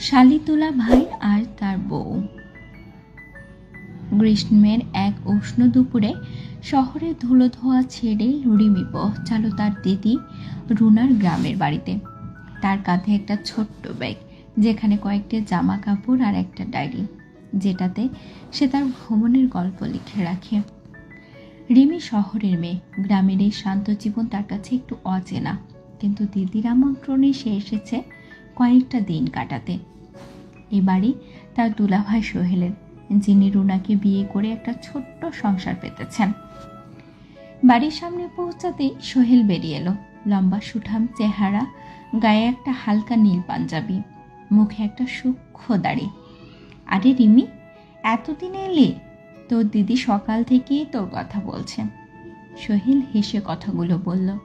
শালিতুলা ভাই আর তার বউ। গ্রীষ্মের এক উষ্ণ দুপুরে শহরে ধুলো ধোয়া ছেড়ে রিমি পৌঁছালো তার দিদি রুনার গ্রামের বাড়িতে। তার কাঁধে একটা ছোট্ট ব্যাগ, যেখানে কয়েকটি জামা কাপড় আর একটা ডায়েরি, যেটাতে সে তার ভ্রমণের গল্প লিখে রাখে। রিমি শহরের মেয়ে, গ্রামের এই শান্ত জীবন তার কাছে একটু অচেনা, কিন্তু দিদির আমন্ত্রণে সে এসেছে কয়েকটা দিন কাটাতে। এ বাড়ি তার দুলাভাই সোহেলের, যিনি রুনাকে বিয়ে করে একটা ছোট্ট সংসার পেতেছেন। বাড়ির সামনে পৌঁছাতেই সোহেল বেরিয়ে এলো। লম্বা সুঠাম চেহারা, গায়ে একটা হালকা নীল পাঞ্জাবি, মুখে একটা সূক্ষ্ম দাড়ি। আরে রিমি, এতদিন এলে? তোর দিদি সকাল থেকেই তোর কথা বলছে। সোহেল হেসে কথাগুলো বলল।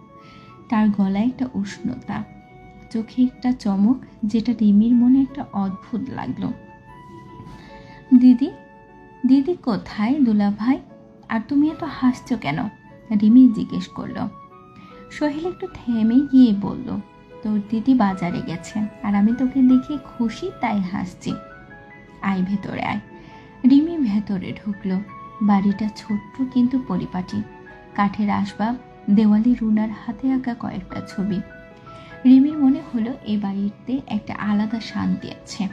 তার গলায় একটা উষ্ণতা। চোখে একটা চমক যেটা রিমির মনে একটা অদ্ভুত লাগল। দিদি দিদি কোথায় দুলা ভাই আর তুমি এত হাসছো কেন? রিমি জিজ্ঞেস করল। সোহেল একটু থেমে গিয়ে বলল, তোর দিদি বাজারে গেছে, আর আমি তোকে দেখে খুশি, তাই হাসছি। আয় ভেতরে আয়। রিমি ভেতরে ঢুকলো। বাড়িটা ছোট্ট কিন্তু পরিপাটি। কাঠের আসবাব, দেওয়ালি রুনার হাতে আঁকা কয়েকটা ছবি। রিমির মনে হলো এ বাড়িতে একটা আলাদা শান্তি আছে।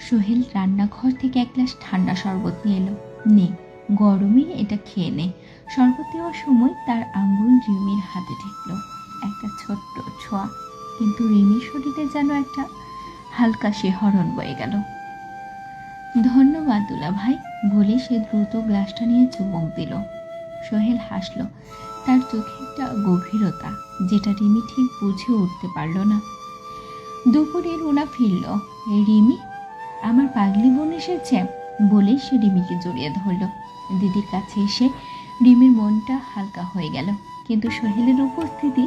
সোহেল রান্নাঘর থেকে এক গ্লাস ঠান্ডা শরবত নিয়ে এলো। নে, গরমে এটা খেয়ে নে। শরবত দেওয়ার সময় তার আঙ্গুল রিমির হাতে ঠেকলো। একটা ছোট্ট ছোঁয়া। কিন্তু রিমির শরীরে যেন একটা হালকা শিহরণ বয়ে গেল। ধন্যবাদ দুলা ভাই বলে সে দ্রুত গ্লাসটা নিয়ে চুমুক দিল। সোহেল হাসলো। তার চোখে একটা গভীরতা যেটা রিমি ঠিক বুঝে উঠতে পারল না। দুপুরে রুনা ফিরল রিমি, আমার পাগলি বোন এসেছে? বলে সে রিমিকে জড়িয়ে ধরল। দিদির কাছে এসে রিমির মনটা হালকা হয়ে গেল, কিন্তু সোহেলের উপস্থিতি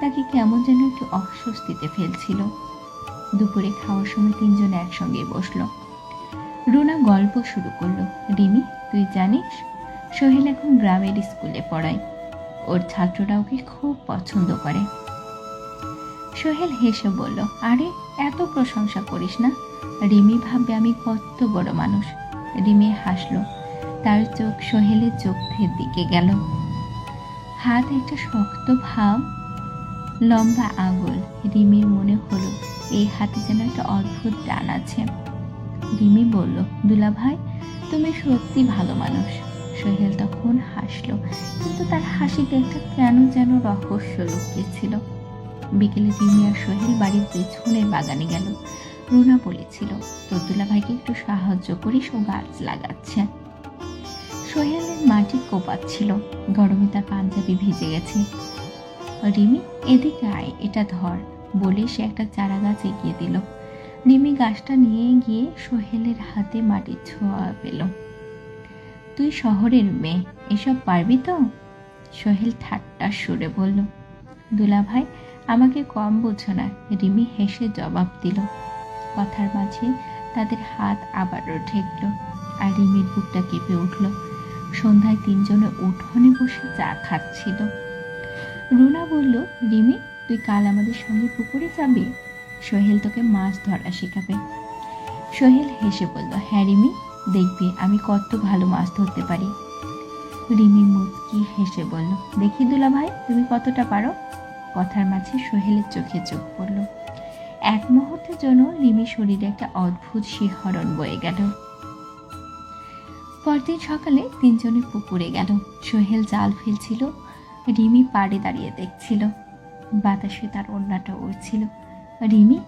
তাকে কেমন যেন একটু অস্বস্তিতে ফেলছিল। দুপুরে খাওয়ার সময় তিনজন একসঙ্গে বসল। রুনা গল্প শুরু করল, রিমি, তুই জানিস, সোহেল এখন গ্রামের স্কুলে পড়ায়। ওর ছাত্ররা ওকে খুব পছন্দ করে? সোহেল হেসে বলল, আরে, এত প্রশংসা করিস না। রিমি ভাববে আমি কত বড় মানুষ। রিমি হাসলো। তার চোখ সোহেলের চোখের দিকে গেল। হাত একটা শক্ত ভাব, লম্বা আঙুল। রিমির মনে হলো, এই হাতে যেন একটা অদ্ভুত টান আছে। রিমি বলল দুলা ভাই তুমি সত্যি ভালো মানুষ। সোহেল তখন হাসলো। কিন্তু তার হাসিতে একটা কেন যেন রহস্য লুকিয়েছিল বিকেলে রিমি আর সোহেল বাড়ির পেছনের বাগানে গেল। রুনা বলেছিল ততুলা ভাইকে একটু সাহায্য করিস, ও গাছ লাগাচ্ছে। সোহেলের মাটি কোপাচ্ছিল। গরমে তার পাঞ্জাবি ভিজে গেছে। রিমি, এদিকে আয়, এটা ধর। বলে সে একটা চারা গাছ এগিয়ে দিল। রিমি গাছটা নিয়ে গিয়ে সোহেলের হাতে মাটির ছোঁয়া পেল। তুই শহরের মেয়ে, এসব পারবি তো? সোহেল ঠাট্টার সুরে বলল। দুলা ভাই আমাকে কম বোঝো না, রিমি হেসে জবাব দিল। কথার মাঝে তাদের হাত আবারও ঠেকল আর রিমির বুকটা কেঁপে উঠল। সন্ধ্যায় তিনজনে উঠোনে বসে চা খাচ্ছিল। রুনা বলল, রিমি, তুই কাল আমাদের সঙ্গে পুকুরে যাবি? সোহেল তোকে মাছ ধরা শেখাবে। সোহেল হেসে বলল হ্যাঁ রিমি। দেখবি আমি কত ভালো মাছ ধরতে পারি। রিমি মুচকি হেসে বলল, দেখি দুলা ভাই, তুমি কতটা পারো? কথার মাঝে সোহেলের চোখে চোখ পড়ল। এক মুহূর্তের জন্য রিমি শরীরে একটা অদ্ভুত শিহরণ বয়ে গেল। পরদিন সকালে তিনজনে পুকুরে গেল। সোহেল জাল ফেলছিল, রিমি পাড়ে দাঁড়িয়ে দেখছিল। বাতাসে তার ওড়নাটা উড়ছিল। রিমি,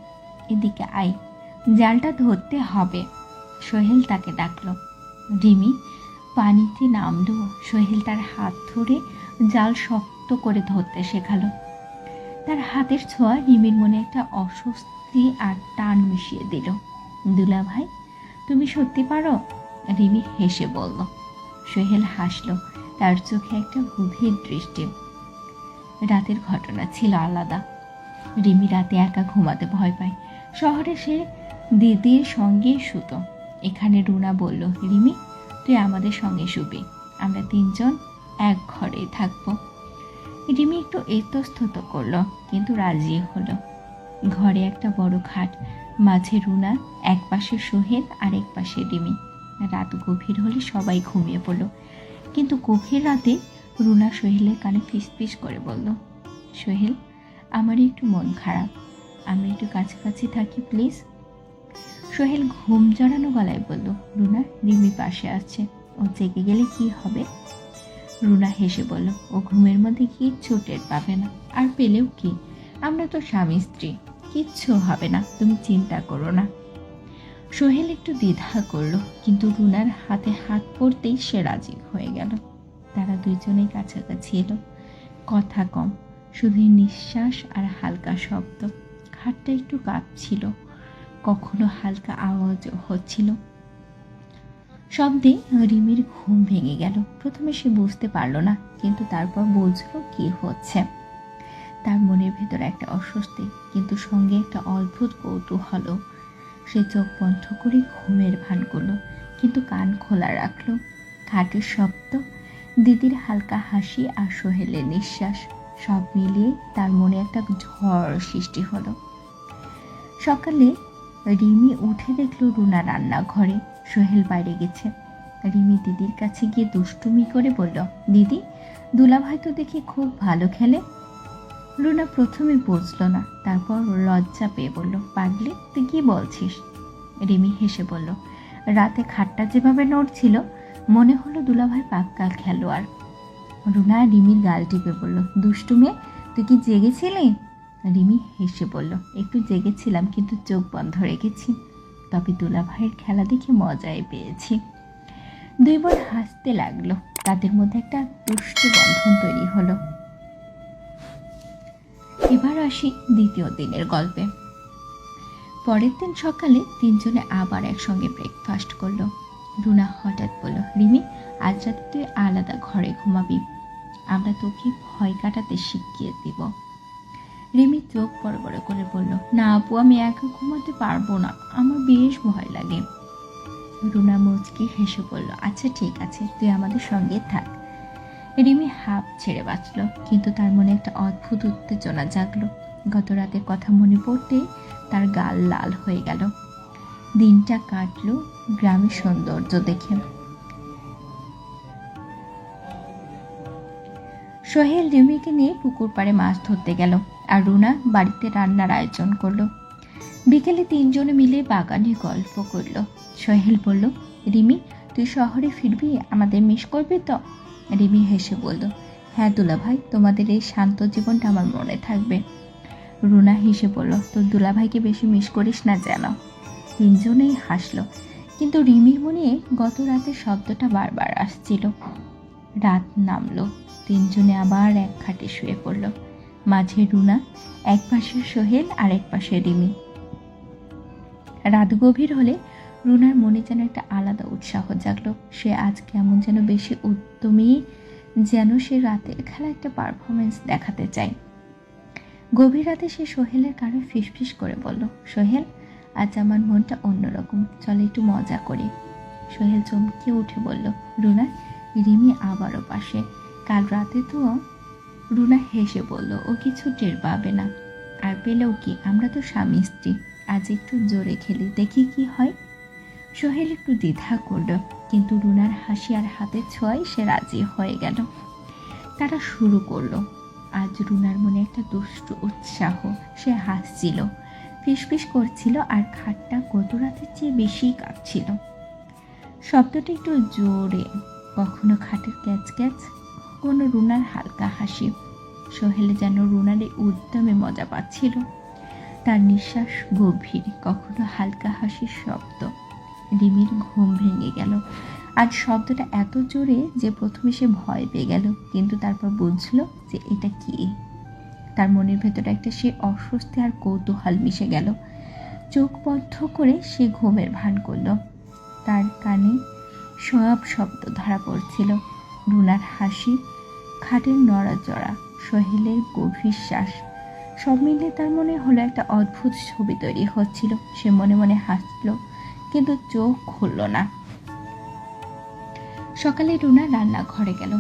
এদিকে আই জালটা ধরতে হবে। সোহেল তাকে ডাকলো। রিমি, পানিতে নামলো। সোহেল তার হাত ধরে জাল শক্ত করে ধরতে শেখালো। তার হাতের ছোঁয়া রিমির মনে একটা অস্বস্তি আর টান মিশিয়ে দিল। দুলা ভাই, তুমি সত্যি পারো? রিমি হেসে বলল। সোহেল হাসলো। তার চোখে একটা গভীর দৃষ্টি। রাতের ঘটনা ছিল আলাদা। রিমি রাতে একা ঘুমাতে ভয় পায়। শহরে সে দিদির সঙ্গে শুতো। এখানে রুনা বলল, রিমি, তুই আমাদের সঙ্গে শুবি। আমরা তিনজন এক ঘরে থাকব রিমি একটু এতস্তত করল, কিন্তু রাজি হলো। ঘরে একটা বড় খাট, মাঝে রুনা, এক পাশে সোহেল আর এক পাশে রিমি। রাত গভীর হলে সবাই ঘুমিয়ে পড়ল। কিন্তু গভীর রাতে রুনা সোহেলের কানে ফিস ফিস করে বলল, সোহেল, আমার একটু মন খারাপ। আমি একটু কাছাকাছি থাকি, প্লিজ? সোহেল ঘুম জড়ানো গলায় বলল, রুনা রিমি পাশে আছে, ও জেগে গেলে কি হবে? রুনা হেসে বলল, ও ঘুমের মধ্যে কিচ্ছু টের পাবে না। আর পেলেও কি? আমরা তো স্বামী স্ত্রী, কিচ্ছু হবে না, তুমি চিন্তা করো না। সোহেল একটু দ্বিধা করল, কিন্তু রুনার হাতে হাত পড়তেই সে রাজি হয়ে গেল। তারা দুইজনেই কাছাকাছি এলো। কথা কম শুধু নিঃশ্বাস আর হালকা শব্দ। খাটটা একটু কাঁপছিল। কখনো হালকা আওয়াজ হচ্ছিল। শব্দে রিমির ঘুম ভেঙে গেল। প্রথমে সে বুঝতে পারল না, কিন্তু তারপর বুঝলো কি হচ্ছে। তার মনের ভেতর একটা অস্বস্তি, কিন্তু সঙ্গে একটা অদ্ভুত কৌতূহলও সে চোখ বন্ধ করে ঘুমের ভান করল, কিন্তু কান খোলা রাখল। খাটের শব্দ, দিদির হালকা হাসি আর সোহেলের নিঃশ্বাস, সব মিলিয়ে তার মনে একটা ঝড় সৃষ্টি হলো। সকালে রিমি উঠে দেখল রুনা রান্নাঘরে। সোহেল বাইরে গেছে। রিমি দিদির কাছে গিয়ে দুষ্টুমি করে বলল, দিদি, দুলাভাই তো দেখি খুব ভালো খেলে? রুনা প্রথমে বুঝলো না, তারপর লজ্জা পেয়ে বলল, পাগলি, তুই কি বলছিস? রিমি হেসে বলল, রাতে খাটটা যেভাবে নড়ছিল, মনে হলো দুলাভাই পাক্কা খেলোয়াড়। রুনা রিমির গাল টিপে বলল দুষ্টু মেয়ে তুই কি জেগেছিলি? রিমি হেসে বলল, একটু জেগেছিলাম কিন্তু চোখ বন্ধ রেখেছি। তবে দুলাভাইয়ের খেলা দেখে মজায় পেয়েছি। দুই বোন হাসতে লাগল। তাদের মধ্যে একটা দুষ্টু বন্ধন তৈরি হলো। এবার আসি দ্বিতীয় দিনের গল্পে। পরের দিন সকালে তিনজনে আবার একসঙ্গে ব্রেকফাস্ট করল। রুনা হঠাৎ বলল, রিমি, আজ রাতে তুই আলাদা ঘরে ঘুমাবি। আমরা তোকে ভয় কাটাতে শিখিয়ে দিব। রিমি চোখ বড় বড় করে বলল, না আপু, আমি একা ঘুমাতে পারব না। আমার বেশ ভয় লাগে। রুনা মুচকি হেসে বলল আচ্ছা ঠিক আছে, তুই আমাদের সঙ্গে থাক। রিমি হাফ ছেড়ে বাঁচল, কিন্তু তার মনে একটা অদ্ভুত উত্তেজনা জাগলো। গত রাতের কথা মনে পড়তে তার গাল লাল হয়ে গেল। দিনটা কাটলো গ্রামের সৌন্দর্য দেখে। সোহেল রিমিকে নিয়ে পুকুর পাড়ে মাছ ধরতে গেল। আর রুনা বাড়িতে রান্নার আয়োজন করল। বিকেলে তিনজনে মিলে বাগানে গল্প করল। সোহেল বলল, রিমি, তুই শহরে ফিরবি? আমাদের মিস করবি তো? রিমি হেসে বলল হ্যাঁ দুলা ভাই তোমাদের এই শান্ত জীবনটা আমার মনে থাকবে। রুনা হেসে বলল, তোর দুলাভাইকে বেশি মিস করিস না যেন। তিনজনেই হাসলো। কিন্তু রিমির মনে গত রাতে শব্দটা বারবার আসছিল। রাত নামলো। তিনজনে আবার এক খাটে শুয়ে পড়ল। মাঝে রুনা, এক পাশে সোহেল আর এক পাশে রিমি। রাত গভীর হলে রুনার মনে যেন একটা আলাদা উৎসাহ জাগলো। সে আজ কেমন যেন বেশি উদ্যমী যেন সে রাতের খেলা একটা পারফরমেন্স দেখাতে চায়। গভীর রাতে সে সোহেলের কারও ফিসফিস করে বলল, সোহেল, আজ আমার মনটা অন্যরকম। চলে একটু মজা করি। সোহেল চমকে উঠে বলল, রুনা, রিমি আবারও পাশে। কাল রাতে তো রুনা হেসে বলল, ও কিছু টের পাবে না। আর পেলেও কি, আমরা তো স্বামী স্ত্রী। আজ একটু জোরে খেলি, দেখি কি হয়। সোহেল একটু দ্বিধা করল, কিন্তু রুনার হাসি আর হাতের ছোঁয়ায় সে রাজি হয়ে গেল। তারা শুরু করল। আজ রুনার মনে একটা দুষ্ট উৎসাহ, সে হাসছিল। ফিসফিস করছিল আর খাটটা গত রাতের চেয়ে বেশি কাঁপছিল শব্দটা একটু জোরে, কখনো খাটের ক্যাচ ক্যাচ কোনো রুনার হালকা হাসি। সোহেল যেন রুনার এই উদ্যমে মজা পাচ্ছিল। তার নিঃশ্বাস গভীর, কখনো হালকা হাসির শব্দ। রিমির ঘুম ভেঙে গেল। আজ শব্দটা এত জোরে যে প্রথমে সে ভয় পেয়ে গেল, কিন্তু তারপর বুঝলো যে এটা কি। তার মনের ভেতরে একটা সে অস্বস্তি আর কৌতূহল মিশে গেল। চোখ বদ্ধ করে সে ঘুমের ভান করল। তার কানে সব শব্দ ধরা পড়ছিল। রুনার হাসি খাটের নড়াচড়া, সোহেলের গভীর শ্বাস। সব মিলিয়ে তার মনে হলো একটা অদ্ভুত ছবি তৈরি হচ্ছিল। সে মনে মনে হাসলো, কিন্তু চোখ খুলল না। সকালে রুনা রান্নাঘরে গেল।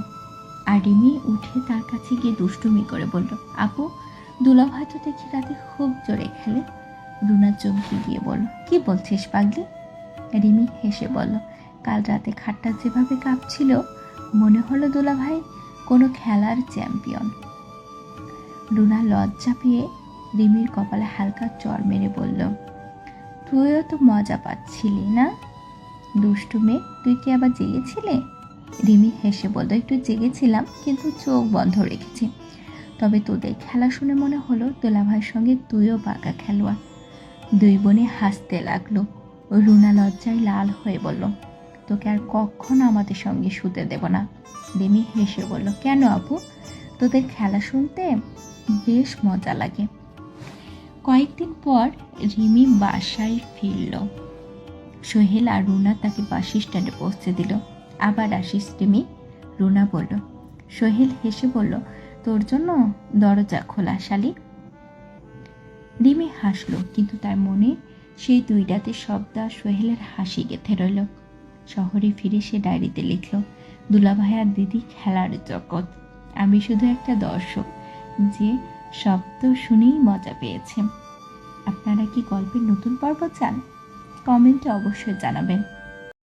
আর রিমি উঠে তার কাছে গিয়ে দুষ্টুমি করে বলল, আপু, দুলাভাই তো দেখি রাতে খুব জোরে খেলে। রুনা চমকে গিয়ে বলল, কি বলছিস পাগলি? রিমি হেসে বলল, কাল রাতে খাটটা যেভাবে কাঁপছিল, মনে হলো দোলা ভাই কোনো খেলার চ্যাম্পিয়ন। রুনা লজ্জা পেয়ে রিমির কপালে হালকা চর মেরে বলল, তুইও তো মজা পাচ্ছিলি, না? দুষ্টু মেয়ে, তুই কি আবার জেগেছিলে? রিমি হেসে বলল, একটু জেগেছিলাম, কিন্তু চোখ বন্ধ রেখেছি। তবে তোদের খেলা শুনে মনে হলো দোলাভাইয়ের সঙ্গে তুইও পাকা খেলোয়াড়। দুই বোনে হাসতে লাগল। রুনা লজ্জায় লাল হয়ে বলল তোকে আর কখনো আমাদের সঙ্গে শুতে দেব না। রিমি হেসে বলল, কেন আপু? তোদের খেলা শুনতে বেশ মজা লাগে। কয়েকদিন পর রিমি বাসায় ফিরল। সোহেল আর রুনা তাকে বাস স্ট্যান্ডে পৌঁছে দিল। আবার আসিস রিমি? রুনা বলল। সোহেল হেসে বলল, তোর জন্য দরজা খোলা, শালি। রিমি হাসলো, কিন্তু তার মনে সেই দুই রাতে শব্দ সোহেলের হাসি গেঁথে রইল। শহরে ফিরে সে ডায়েরিতে লিখল, দুলাভাই আর দিদি খেলার জগৎ। আমি শুধু একটা দর্শক, যে শব্দ শুনেই মজা পেয়েছে। আপনারা কি গল্পের নতুন পর্ব চান? কমেন্টে অবশ্যই জানাবেন।